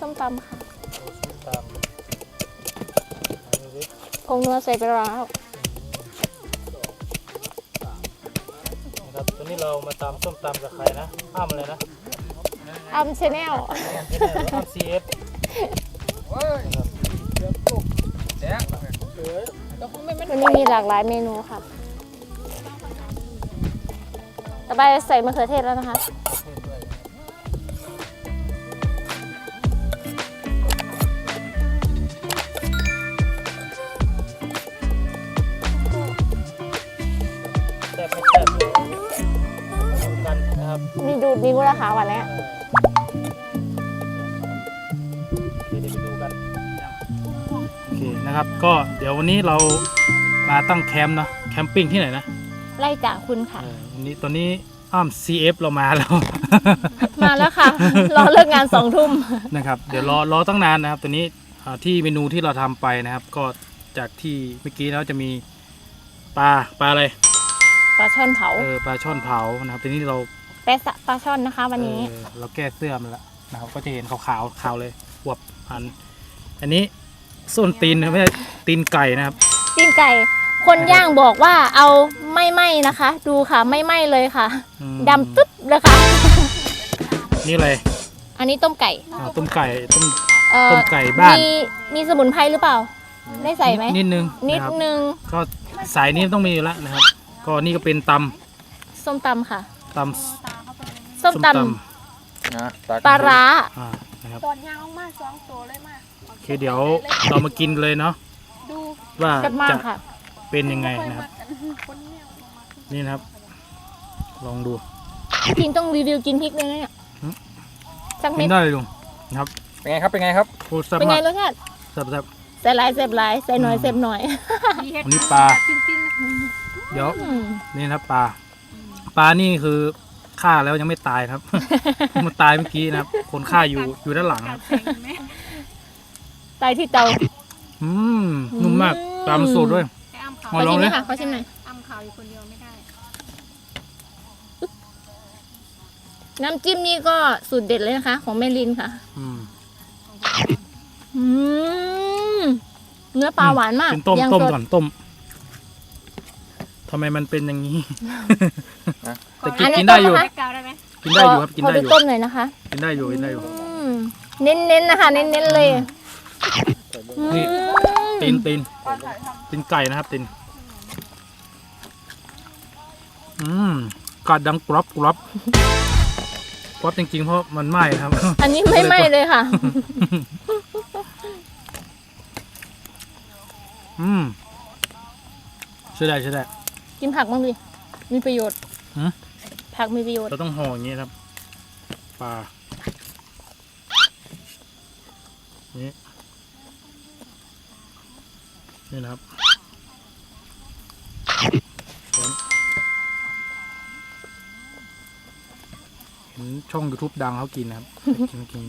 ส้มตำค่ะดูส้มตำดูดิผงนัวใส่ไปแล้วนะครับตอนนี้เรามาตำส้มตำกับใครนะอ้ามอะไรนะอัมชาแนลอ้าม CF วันนี้มีหลากหลายเมนูค่ะ ต่อไปใส่มะเขือเทศแล้วนะคะ ครับมีดูดนิ้วแล้วค่ะวันนี้เดี๋ยวไปดูกันโอเคนะครับ ก็เดี๋ยววันนี้เรามาตั้งแคมป์เนาะแคมปิ้งที่ไหนนะไล่จากคุณค่ะ เออวันนี้ตอนนี้อ้าม CF เรามาแล้ว มาแล้วค่ะ รอเลิกงานสองทุ่มนะครับเดี๋ยวรอรอตั้งนานนะครับตัวนี้อ่าที่เมนูที่เราทำไปนะครับ ก็จากที่เมื่อกี้แล้วจะมีปลาปลาอะไรปลาช่อนเผาเออปลาช่อนเผานะครับทีนี้เรา แปะสะปลาช่อนนะคะ วันนี้ เออเราแก้เสื้อมันแล้วนะครับก็จะเห็นขาวขาวๆขาวเลยอวบอัน อันนี้ส้นตีนนะไม่ใช่ตีนไก่นะครับ ตีนไก่ คนย่างบอกว่าเอาไม่ไหม้นะคะ ดูค่ะไม่ไหม้เลยค่ะอืม ดำตุ๊บเลยค่ะ นี่อะไรอันนี้ต้มไก่อ่าต้มไก่ต้ม เอ่อต้มไก่บ้าน มีมีสมุนไพรหรือเปล่า ได้ใส่ไหมนิดนึงนิดนะครับนึงก็สายนี้ต้องมีอยู่แล้วนะครับ ก็นี่ก็เป็นตส้มตำค่ะำตำ ส้มตนะตักำปลาร้าอ่านะครับตอนยางมากสองตัวเลยมากโอเคเดี๋ยวเรามากินเลยเนาะดูว่าแซ่บมากจะค่ะ เป็นยังไงค่อยนะคมารับกันคนเนี่ยนี่นะครับ ลองดู พี่พิมต้องรีวิวกินพริกเลยนะเนี่ยหืม สักกิเม็ดนได้เลยลุงนะครับเป็นไงครับ เป็นไงครับ โคตรแซ่บเป็นไงมากรสชาติแซ่บแซ่บ ใส่หลายใส่หลายใส่หน่อยอืมใส่หน่อยมีเห็ดวันนี้ปลา จิ้นจิ้นเดี๋ยว อืม นี่นะครับปลา ปลานี่คือ ฆ่าแล้วยังไม่ตายครับ มันตายเมื่อกี้นะครับ คนฆ่าอยู่อยู่ด้านหลังครับแข็งไหมตายที่เตาอืมนุ่มมากอืมตามสูตรด้วยไอ้อ้ำขขาวอลองชิมหดิน่อยค่ะขอชิมหน่อยอ้ำขาวอยู่คนเดียวไม่ได้ น้ำจิ้มนี่ก็สูตรเด็ดเลยนะคะ ของแม่ลินค่ะ อืมอืมเนื้อปลาหวานมากกินต้มย่างต้มสดก่อนต้มทำไมมันเป็นอย่างนี้นะ แต่กินอันนี้กินได้อยู่ต้มนะคะแบ็กกราวด์ได้ไหมกินได้อยู่ครับ กินขอได้ดูอยู่ ต้มหน่อยนะคะ กินได้อยู่กินได้อยู่ อืมเน้นๆนะคะ เน้นๆเลยนี่อืมตีนตีนตีนไก่นะครับตีนอืมกัดดังกรอบกรอบกรอบจริงๆเพราะมันไหม้ครับ อันนี้ไม่ไหม้เลยค่ะ อืมใช่ได้ใช่ได้ กินผักบ้างดิ มีประโยชน์หือ ผักมีประโยชน์ เราต้องห่ออย่างนี้ครับปลานี่นี่นะครับช้อนเห็นช่อง YouTube ดังเขากินนะครับกินกิน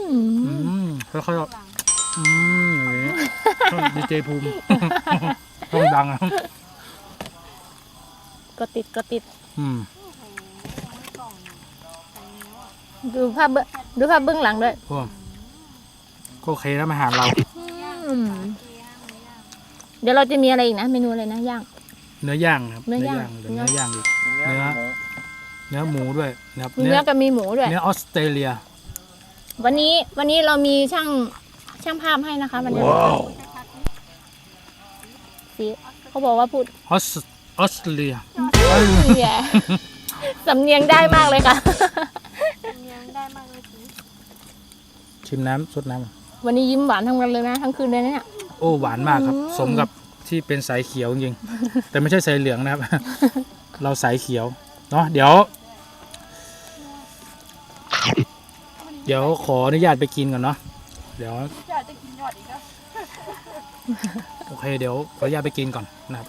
อือืมมค่อยๆอืมอย่างนี้ช่องดีเจภูมิช่องดังครับก็ติดก็ติด อืมดูภาพเบื้องดูภาพเบื้องหลังด้วยพวกก็โอเคแล้วมาหารเรา อืมเดี๋ยวเราจะมีอะไรอีกนะ เมนูอะไรนะย่าง เนื้อย่างครับเนื้อย่างเดี๋ยวเนื้อย่างอีก เนื้อเนื้อหมูเนื้อหมูด้วยนะครับมีเนื้อกับมีหมูด้วย เนื้อออสเตรเลีย วันนี้วันนี้เรามีช่างช่างภาพให้นะคะ วันนี้สีเขาบอกว่าพูดออส ออสเตรเลียแย่สำเนียงได้มากเลยค่ะ ยังได้มากเลยสิชิมน้ำสดน้ำวันนี้ยิ้มหวานทั้งวันเลยนะ ทั้งคืนเลยนะเนี่ยโอ้หวานมากครับ อืม สมกับที่เป็นสายเขียวจริงๆ แต่ไม่ใช่สายเหลืองนะครับ เราสายเขียวเนาะเดี๋ยว เดี๋ยวขออนุญาตไปกินก่อนเนาะเดี๋ยว อยากจะกินยอดอีกแล้วโอเคเดี๋ยวขออนุญาตไปกินก่อนนะครับ